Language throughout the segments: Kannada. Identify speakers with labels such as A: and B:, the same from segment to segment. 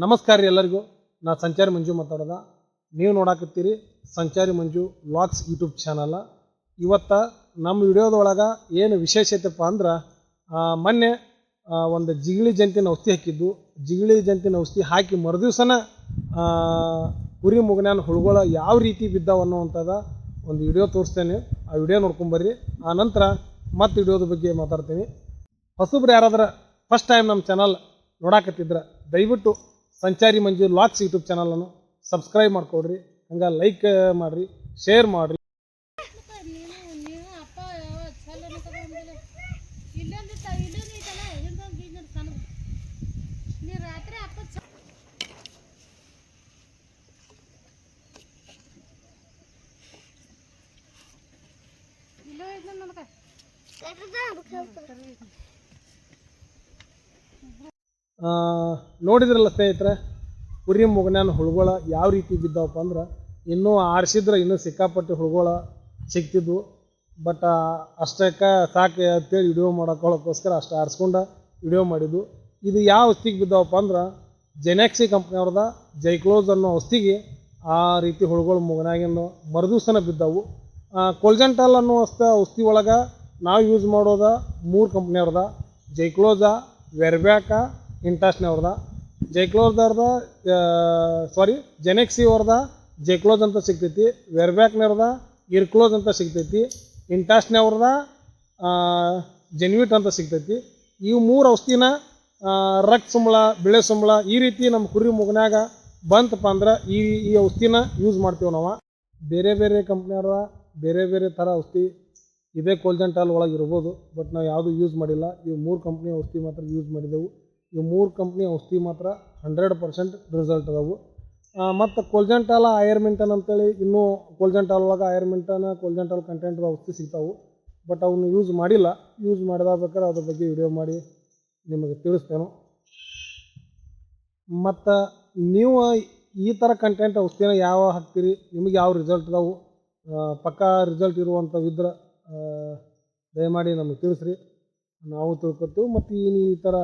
A: ನಮಸ್ಕಾರ ರೀ ಎಲ್ಲರಿಗೂ. ನಾ ಸಂಚಾರಿ ಮಂಜು ಮಾತಾಡೋದ. ನೀವು ನೋಡಾಕತ್ತೀರಿ ಸಂಚಾರಿ ಮಂಜು ವ್ಲಾಗ್ಸ್ ಯೂಟ್ಯೂಬ್ ಚಾನಲ. ಇವತ್ತು ನಮ್ಮ ವಿಡಿಯೋದೊಳಗೆ ಏನು ವಿಶೇಷತೆಪ್ಪ ಅಂದ್ರೆ ಮೊನ್ನೆ ಒಂದು ಜಿಗಿಳಿ ಜಂತಿನ ಔಷಧಿ ಹಾಕಿದ್ದು. ಜಿಗಿಳಿ ಜಂತಿನ ಔಷಧಿ ಹಾಕಿ ಮರುದಿವ್ಸನ ಕುರಿ ಮುಗನ್ಯಾನ ಹುಳುಗಳ ಯಾವ ರೀತಿ ಬಿದ್ದಾವ ಅನ್ನೋವಂಥದ ಒಂದು ವಿಡಿಯೋ ತೋರಿಸ್ತೇನೆ. ಆ ವಿಡಿಯೋ ನೋಡ್ಕೊಂಬರ್ರಿ ಆ ನಂತರ ಮತ್ತೆ ವಿಡಿಯೋದ ಬಗ್ಗೆ ಮಾತಾಡ್ತೀನಿ. ಹೊಸಬ್ರು ಯಾರಾದ್ರೆ ಫಸ್ಟ್ ಟೈಮ್ ನಮ್ಮ ಚಾನಲ್ ನೋಡಾಕತ್ತಿದ್ರೆ, ದಯವಿಟ್ಟು ಸಂಚಾರಿ ಮಂಜು ಲಾಕ್ಸ್ ಯೂಟ್ಯೂಬ್ ಚಾನಲನ್ನು ಸಬ್ಸ್ಕ್ರೈಬ್ ಮಾಡ್ಕೊಡ್ರಿ. ಹಂಗೆ ಲೈಕ್ ಮಾಡಿರಿ ಶೇರ್ ಮಾಡಿರಿ.
B: ನೀನು ನೀನು
A: ನೋಡಿದ್ರಲ್ಲ ಸ್ನೇಹಿತರೆ ಕುರಿ ಮುಗನ್ಯಾನ ಹುಳುಗಳ ಯಾವ ರೀತಿ ಬಿದ್ದಾವಪ್ಪ ಅಂದ್ರೆ, ಇನ್ನೂ ಆರಿಸಿದ್ರೆ ಇನ್ನೂ ಸಿಕ್ಕಾಪಟ್ಟೆ ಹುಳುಗಳ ಸಿಗ್ತಿದ್ವು ಬಟ್ ಅಷ್ಟಕ್ಕೆ ಸಾಕು ಅಂತೇಳಿ ವಿಡಿಯೋ ಮಾಡೋಕ್ಕೋಸ್ಕರ ಅಷ್ಟು ಆರಿಸ್ಕೊಂಡು ವಿಡಿಯೋ ಮಾಡಿದ್ದು ಇದು ಯಾವ ಔಷಧಿಗೆ ಬಿದ್ದಾವಪ್ಪ ಅಂದ್ರೆ ಜೆನೆಕ್ಸಿ ಕಂಪ್ನಿಯವ್ರದ ಜೈಕ್ಲೋಸ್ ಅನ್ನೋ ಔಷಧಿಗೆ ಆ ರೀತಿ ಹುಳುಗಳು ಮುಗನಾಗಿನ ಮರುದಿವ್ಸನ ಬಿದ್ದವು. ಕೊಲ್ಜೆಂಟಲ್ ಅನ್ನೋ ಔಷಧ ಔಷಧಿ ಒಳಗೆ ನಾವು ಯೂಸ್ ಮಾಡೋದ ಮೂರು ಕಂಪ್ನಿಯವ್ರದ ಜೈಕ್ಲೋಜ ವೆರ್ಬ್ಯಾಕ ಇಂಟಾಸ್ನವ್ರದ ಜೈಕ್ಲೋರ್ದವ್ರದ ಸಾರಿ ಜೆನೆಕ್ಸಿ ಅವ್ರದ ಜೈಕ್ಲೋಸ್ ಅಂತ ಸಿಗ್ತೈತಿ. ವೆರ್ಬ್ಯಾಕ್ನವ್ರದ ಇರ್ಕ್ಲೋಸ್ ಅಂತ ಸಿಗ್ತೈತಿ. ಇಂಟಾಸ್ನವ್ರದ ಜೆನ್ವಿಟ್ ಅಂತ ಸಿಗ್ತೈತಿ. ಇವು ಮೂರು ಔಷಧಿನ ರಕ್ತ ಸುಂಬಳ, ಬಿಳೆ ಸುಂಬಳ ಈ ರೀತಿ ನಮ್ಮ ಕುರಿ ಮುಗನ್ಯಾಗ ಬಂತಪ್ಪ ಅಂದ್ರೆ ಈ ಈ ಔಷಧಿನ ಯೂಸ್ ಮಾಡ್ತೀವಿ ನಾವು. ಬೇರೆ ಬೇರೆ ಕಂಪ್ನಿಯವ್ರ ಬೇರೆ ಬೇರೆ ಥರ ಔಷಧಿ. ಇದೇ ಕೋಲ್ಜೆಂಟಾಲ್ ಒಳಗೆ ಇರ್ಬೋದು ಬಟ್ ನಾವು ಯಾವುದು ಯೂಸ್ ಮಾಡಿಲ್ಲ. ಇವು ಮೂರು ಕಂಪ್ನಿ ಔಷಧಿ ಮಾತ್ರ ಯೂಸ್ ಮಾಡಿದೆವು. ಇವು ಮೂರು ಕಂಪ್ನಿ ಔಷಧಿ ಮಾತ್ರ ಹಂಡ್ರೆಡ್ ಪರ್ಸೆಂಟ್ ರಿಸಲ್ಟ್ ಅದಾವು. ಮತ್ತು ಕೊಲ್ಜೆಂಟಾಲ ಐರ್ಮಿಂಟನ್ ಅಂತೇಳಿ ಇನ್ನೂ ಕೊಲ್ಜೆಂಟಾಲ್ ಒಳಗೆ ಐರ್ಮಿಂಟನ್ ಕೊಲ್ಜೆಂಟಾಲ್ ಕಂಟೆಂಟ್ ಔಷಧಿ ಸಿಗ್ತಾವೆ. ಬಟ್ ಅವನ್ನ ಯೂಸ್ ಮಾಡಿಲ್ಲ. ಯೂಸ್ ಮಾಡಿದಾಗ್ಬೇಕಾದ್ರೆ ಅದ್ರ ಬಗ್ಗೆ ವಿಡಿಯೋ ಮಾಡಿ ನಿಮಗೆ ತಿಳಿಸ್ತೇನೆ. ಮತ್ತು ನೀವು ಈ ಥರ ಕಂಟೆಂಟ್ ಔಷಧಿನ ಯಾವ ಹಾಕ್ತೀರಿ? ನಿಮಗೆ ಯಾವ ರಿಸಲ್ಟ್ ಅದಾವು? ಪಕ್ಕ ರಿಸಲ್ಟ್ ಇರುವಂಥವಿದ್ರೆ ದಯಮಾಡಿ ನಮಗೆ ತಿಳಿಸ್ರಿ. ನಾವು ತಿಳ್ಕೊತೀವಿ. ಮತ್ತು ಈ ಈ ಥರ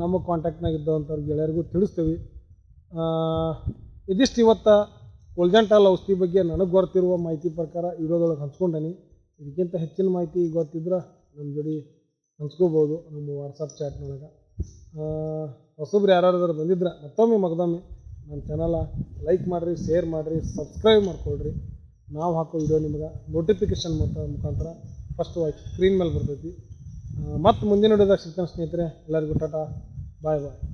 A: ನಮ್ಮ ಕಾಂಟ್ಯಾಕ್ಟ್ನಾಗ ಇದ್ದವಂಥವ್ರು ಗೆಳೆಯರಿಗೂ ತಿಳಿಸ್ತೀವಿ. ಇದಿಷ್ಟು ಇವತ್ತು ಕೊಲ್ಜಂಟಾಲ್ ಔಷಧಿ ಬಗ್ಗೆ ನನಗೆ ಗೊತ್ತಿರುವ ಮಾಹಿತಿ ಪ್ರಕಾರ ವಿಡಿಯೋದೊಳಗೆ ಹಂಚ್ಕೊಂಡೇನಿ. ಇದಕ್ಕಿಂತ ಹೆಚ್ಚಿನ ಮಾಹಿತಿ ಗೊತ್ತಿದ್ರೆ ನಮ್ಮ ಜೋಡಿ ಹಂಚ್ಕೋಬೋದು ನಮ್ಮ ವಾಟ್ಸಪ್ ಚಾಟ್ನೊಳಗೆ ಹೊಸಬ್ರು ಯಾರಾದ್ರೂ ಬಂದಿದ್ರೆ ಮತ್ತೊಮ್ಮೆ ಮಗದೊಮ್ಮೆ ನನ್ನ ಚಾನಲ ಲೈಕ್ ಮಾಡಿರಿ ಶೇರ್ ಮಾಡಿರಿ ಸಬ್ಸ್ಕ್ರೈಬ್ ಮಾಡ್ಕೊಳ್ರಿ. ನಾವು ಹಾಕೋ ವಿಡಿಯೋ ನಿಮ್ಗೆ ನೋಟಿಫಿಕೇಷನ್ ಮುಖಾಂತರ ಫಸ್ಟ್ ಸ್ಕ್ರೀನ್ ಮೇಲೆ ಬರ್ತೈತಿ. ಮತ್ತು ಮುಂದಿನ ವಿಡಿಯೋದಾಗ ಸಿಗ್ತಾನೆ ಸ್ನೇಹಿತರೆ ಎಲ್ಲರಿಗೂ ಟಾಟಾ ಬಾಯ್ ಬಾಯ್.